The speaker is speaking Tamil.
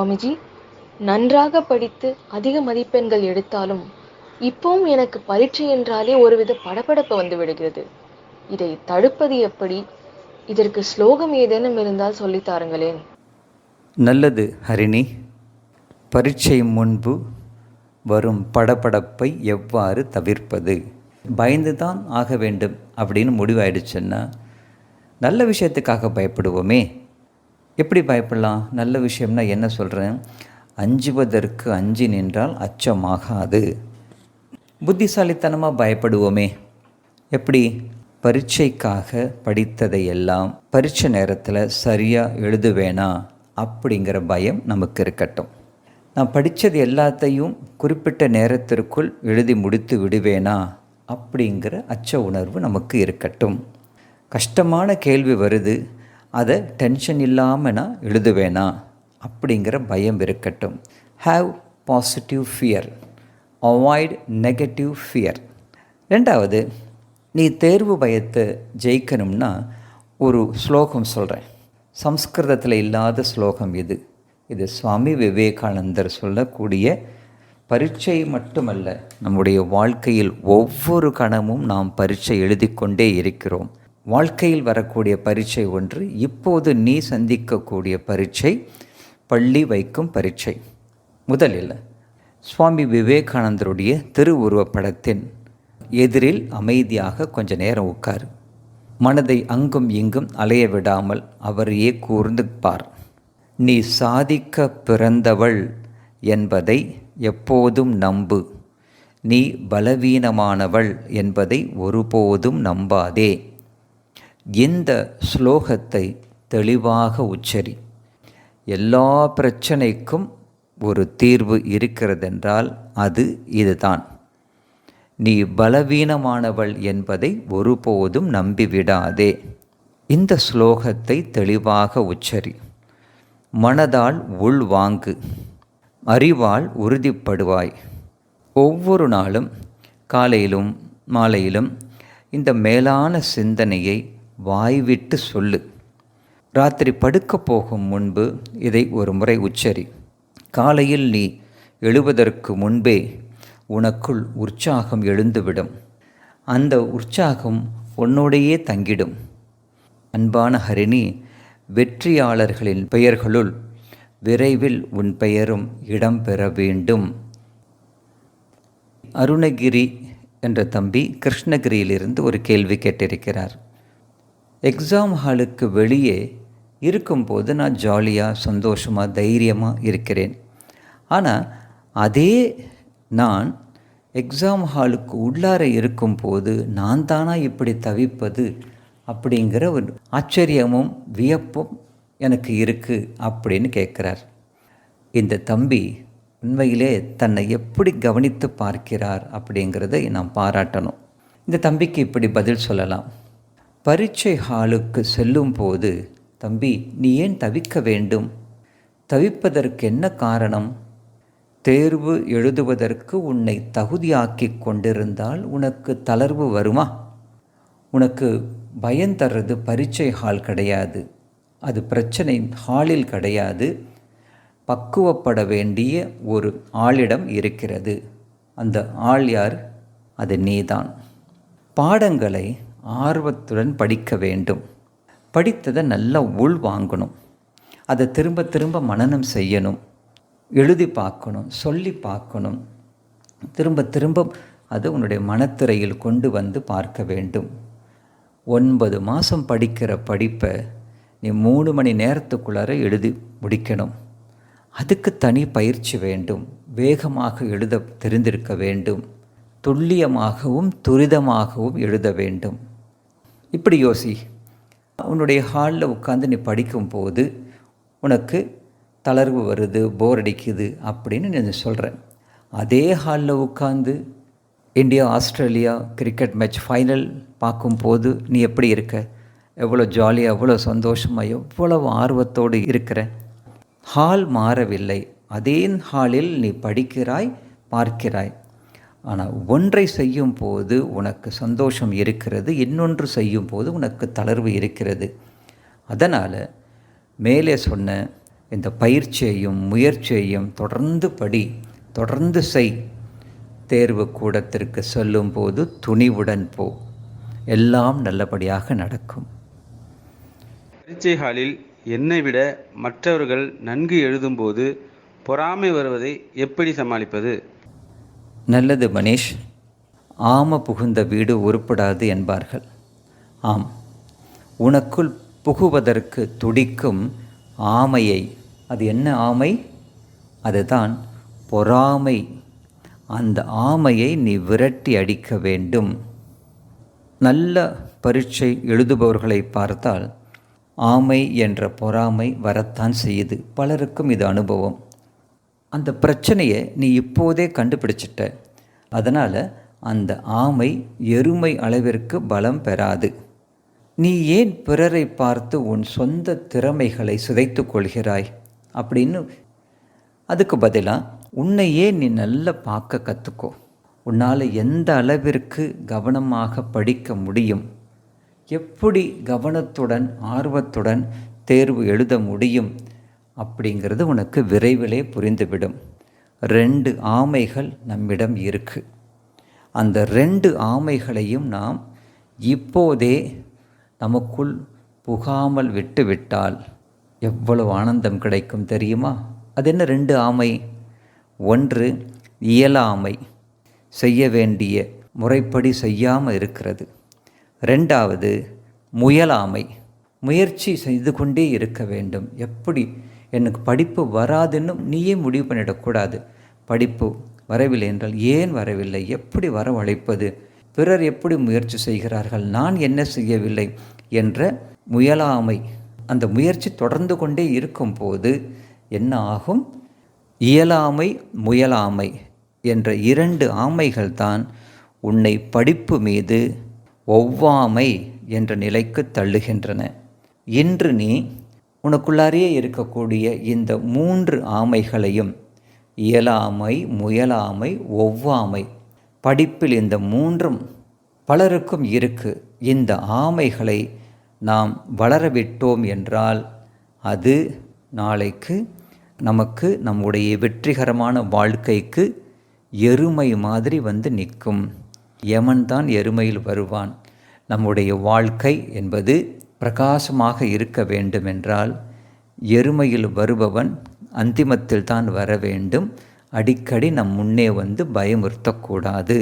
சுவாமிஜி. நன்றாக படித்து அதிக மதிப்பெண்கள் எடுத்தாலும் இப்பவும் எனக்கு பரீட்சை என்றாலே ஒருவித படபடப்பு வந்து விடுகிறது. இதை தடுப்பது எப்படி? இதற்கு ஸ்லோகம் ஏதேனும் இருந்தால் சொல்லித் தாருங்களேன். நல்லது ஹரிணி. பரீட்சை முன்பு வரும் படபடப்பை எவ்வாறு தவிர்ப்பது? பயந்து தான் ஆக வேண்டும் அப்படின்னு முடிவாயிடுச்சுன்னா நல்ல விஷயத்துக்காக பயப்படுவோமே. எப்படி பயப்படலாம்? நல்ல விஷயம்னா என்ன சொல்கிறேன் அஞ்சுவதற்கு அஞ்சு நின்றால் அச்சமாகாது. புத்திசாலித்தனமாக பயப்படுவோமே. எப்படி? பரீட்சைக்காக படித்ததையெல்லாம் பரீட்சை நேரத்தில் சரியாக எழுதுவேனா அப்படிங்கிற பயம் நமக்கு இருக்கட்டும். நான் படித்தது எல்லாத்தையும் குறிப்பிட்ட நேரத்திற்குள் எழுதி முடித்து விடுவேனா? அப்படிங்கிற அச்ச உணர்வு நமக்கு இருக்கட்டும். கஷ்டமான கேள்வி வருது. அதை டென்ஷன் இல்லாமல் நான் எழுதுவேனா? அப்படிங்கிற பயம் இருக்கட்டும். Have positive fear avoid negative fear ரெண்டாவது நீ தேர்வு பயத்தை ஜெயிக்கணும்னா ஒரு ஸ்லோகம் சொல்கிறேன் சம்ஸ்கிருதத்தில் இல்லாத ஸ்லோகம் இது. இது சுவாமி விவேகானந்தர் சொல்லக்கூடிய பரீட்சை மட்டுமல்ல நம்முடைய வாழ்க்கையில் ஒவ்வொரு கணமும் நாம் பரீட்சை எழுதி கொண்டே இருக்கிறோம். வாழ்க்கையில் வரக்கூடிய பரீட்சை ஒன்று இப்போது நீ சந்திக்கக்கூடிய பரீட்சை பள்ளி வைக்கும் பரீட்சை. முதலில் சுவாமி விவேகானந்தருடைய திருவுருவப்படத்தின் எதிரில் அமைதியாக கொஞ்ச நேரம் உட்கார். மனதை அங்கும் இங்கும் அலைய விடாமல் அவரையே கூர்ந்து பார். நீ சாதிக்க பிறந்தவள் என்பதை எப்போதும் நம்பு. நீ பலவீனமானவள் என்பதை ஒருபோதும் நம்பாதே. இந்த ஸ்லோகத்தை தெளிவாக உச்சரி? எல்லா பிரச்சனைக்கும் ஒரு தீர்வு இருக்கிறதென்றால் அது இதுதான். நீ பலவீனமானவள் என்பதை ஒருபோதும் நம்பிவிடாதே. இந்த ஸ்லோகத்தை தெளிவாக உச்சரி. மனதால் உள்வாங்கு அறிவால் உறுதிப்படுவாய். ஒவ்வொரு நாளும் காலையிலும் மாலையிலும் இந்த மேலான சிந்தனையை வாய்விட்டு சொல்லு. ராத்திரி படுக்க போகும் முன்பு இதை ஒரு முறை உச்சரி. காலையில் நீ எழுவதற்கு முன்பே உனக்குள் உற்சாகம் எழுந்துவிடும். அந்த உற்சாகம் உன்னோடையே தங்கிடும். அன்பான ஹரிணி வெற்றியாளர்களின் பெயர்களுள் விரைவில் உன் பெயரும் இடம்பெற வேண்டும். அருணகிரி என்ற தம்பி கிருஷ்ணகிரியிலிருந்து ஒரு கேள்வி கேட்டிருக்கிறார். எக்ஸாம் ஹாலுக்கு வெளியே இருக்கும்போது நான் ஜாலியாக சந்தோஷமாக தைரியமாக இருக்கிறேன். ஆனால் அதே நான் எக்ஸாம் ஹாலுக்கு உள்ளார இருக்கும்போது நான் தானா இப்படி தவிப்பது அப்படிங்கிற ஒரு ஆச்சரியமும் வியப்பும் எனக்கு இருக்குது அப்படின்னு கேட்குறார். இந்த தம்பி உண்மையிலே தன்னை எப்படி கவனித்து பார்க்கிறார் அப்படிங்கிறதை நாம் பாராட்டணும். இந்த தம்பிக்கு இப்படி பதில் சொல்லலாம். பரீட்சை ஹாலுக்கு செல்லும் போது தம்பி நீ ஏன் தவிக்க வேண்டும்? தவிப்பதற்கு என்ன காரணம்? தேர்வு எழுதுவதற்கு உன்னை தகுதியாக்கி கொண்டிருந்தால் உனக்கு தளர்வு வருமா? உனக்கு பயம் தர்றது பரீட்சை ஹால் கிடையாது. அது பிரச்சனை ஹாலில் கிடையாது. பக்குவப்பட வேண்டிய ஒரு ஆளிடம் இருக்கிறது. அந்த ஆள் யார்? அது நீதான். பாடங்களை ஆர்வத்துடன் படிக்க வேண்டும். படித்ததை நல்லா உள் வாங்கணும். அதை திரும்ப திரும்ப மனனம் செய்யணும். எழுதி பார்க்கணும் சொல்லி பார்க்கணும். திரும்ப திரும்ப அது உன்னுடைய மனத்திரையில் கொண்டு வந்து பார்க்க வேண்டும். ஒன்பது மாதம் படிக்கிற படிப்பை நீ மூணு மணி நேரத்துக்குள்ளார எழுதி முடிக்கணும். அதுக்கு தனி பயிற்சி வேண்டும். வேகமாக எழுத தெரிந்திருக்க வேண்டும். துல்லியமாகவும் துரிதமாகவும் எழுத வேண்டும். இப்படி யோசி. உன்னுடைய ஹாலில் உட்காந்து நீ படிக்கும்போது உனக்கு தளர்வு வருது போர் அடிக்குது அப்படின்னு நான் சொல்கிறேன் அதே ஹாலில் உட்காந்து India Australia cricket match final பார்க்கும்போது நீ எப்படி இருக்க? எவ்வளோ ஜாலியாக எவ்வளோ சந்தோஷமாக எவ்வளவு ஆர்வத்தோடு இருக்கிற? ஹால் மாறவில்லை. அதே ஹாலில் நீ படிக்கிறாய் பார்க்கிறாய். ஆனால் ஒன்றை செய்யும் போது உனக்கு சந்தோஷம் இருக்கிறது இன்னொன்று செய்யும் போது உனக்கு தளர்வு இருக்கிறது. அதனால் மேலே சொன்ன இந்த பயிற்சியையும் முயற்சியையும் தொடர்ந்து படி தொடர்ந்து செய். தேர்வு கூடத்திற்கு செல்லும்போது துணிவுடன் போ. எல்லாம் நல்லபடியாக நடக்கும். பரீட்சை ஹாலில் என்னை விட மற்றவர்கள் நன்கு எழுதும்போது பொறாமை வருவதை எப்படி சமாளிப்பது? நல்லது மணீஷ் ஆம புகுந்த வீடு உருப்படாது என்பார்கள். ஆம் உனக்குள் புகுவதற்கு துடிக்கும் ஆமையை அது என்ன ஆமை? அதுதான் பொறாமை. அந்த ஆமையை நீ விரட்டி அடிக்க வேண்டும். நல்ல பரீட்சை எழுதுபவர்களை பார்த்தால் ஆமை என்ற பொறாமை வரத்தான் செய்யுது. பலருக்கும் இது அனுபவம். அந்த பிரச்சனையை நீ இப்போதே கண்டுபிடிச்சிட்ட. அதனால் அந்த ஆமை எருமை அளவிற்கு பலம் பெறாது. நீ ஏன் பிறரை பார்த்து உன் சொந்த திறமைகளை சிதைத்து கொள்கிறாய்? அப்படின்னு அதுக்கு பதிலாக உன்னையே நீ நல்லா பார்க்க கற்றுக்கோ உன்னால் எந்த அளவிற்கு கவனமாக படிக்க முடியும்? எப்படி கவனத்துடன் ஆர்வத்துடன் தேர்வு எழுத முடியும்? அப்படிங்கிறது உனக்கு விரைவிலே புரிந்துவிடும். ரெண்டு ஆமைகள் நம்மிடம் இருக்கு. அந்த ரெண்டு ஆமைகளையும் நாம் இப்போதே நமக்குள் புகாமல் விட்டுவிட்டால் எவ்வளவு ஆனந்தம் கிடைக்கும் தெரியுமா? அது என்ன ரெண்டு ஆமை? ஒன்று இயலாமை செய்ய வேண்டிய முறைப்படி செய்யாமல் இருக்கிறது. ரெண்டாவது முயலாமை முயற்சி செய்து கொண்டே இருக்க வேண்டும். எப்படி? எனக்கு படிப்பு வராதுன்னு நீயே முடிவு பண்ணிடக்கூடாது. படிப்பு வரவில்லை என்றால் ஏன் வரவில்லை? எப்படி வரவழைப்பது? பிறர் எப்படி முயற்சி செய்கிறார்கள்? நான் என்ன செய்யவில்லை? என்ற முயலாமை. அந்த முயற்சி தொடர்ந்து கொண்டே இருக்கும்போது என்ன ஆகும்? இயலாமை முயலாமை என்ற இரண்டு ஆமைகள் தான் உன்னை படிப்பு மீது ஒவ்வாமை என்ற நிலைக்கு தள்ளுகின்றன. இன்று நீ உனக்குள்ளாரே இருக்கக்கூடிய இந்த மூன்று ஆமைகளையும் இயலாமை முயலாமை ஒவ்வாமை படிப்பில் இந்த மூன்றும் பலருக்கும் இருக்கு. இந்த ஆமைகளை நாம் வளரவிட்டோம் என்றால் அது நாளைக்கு நமக்கு நம்முடைய வெற்றிகரமான வாழ்க்கைக்கு எருமை மாதிரி வந்து நிற்கும். யமன் தான் எருமையில் வருவான். நம்முடைய வாழ்க்கை என்பது பிரகாசமாக இருக்க வேண்டுமென்றால் எருமையில் வருபவன் அந்திமத்தில் தான் வர வேண்டும். அடிக்கடி நம் முன்னே வந்து பயமுறுத்தக்கூடாது.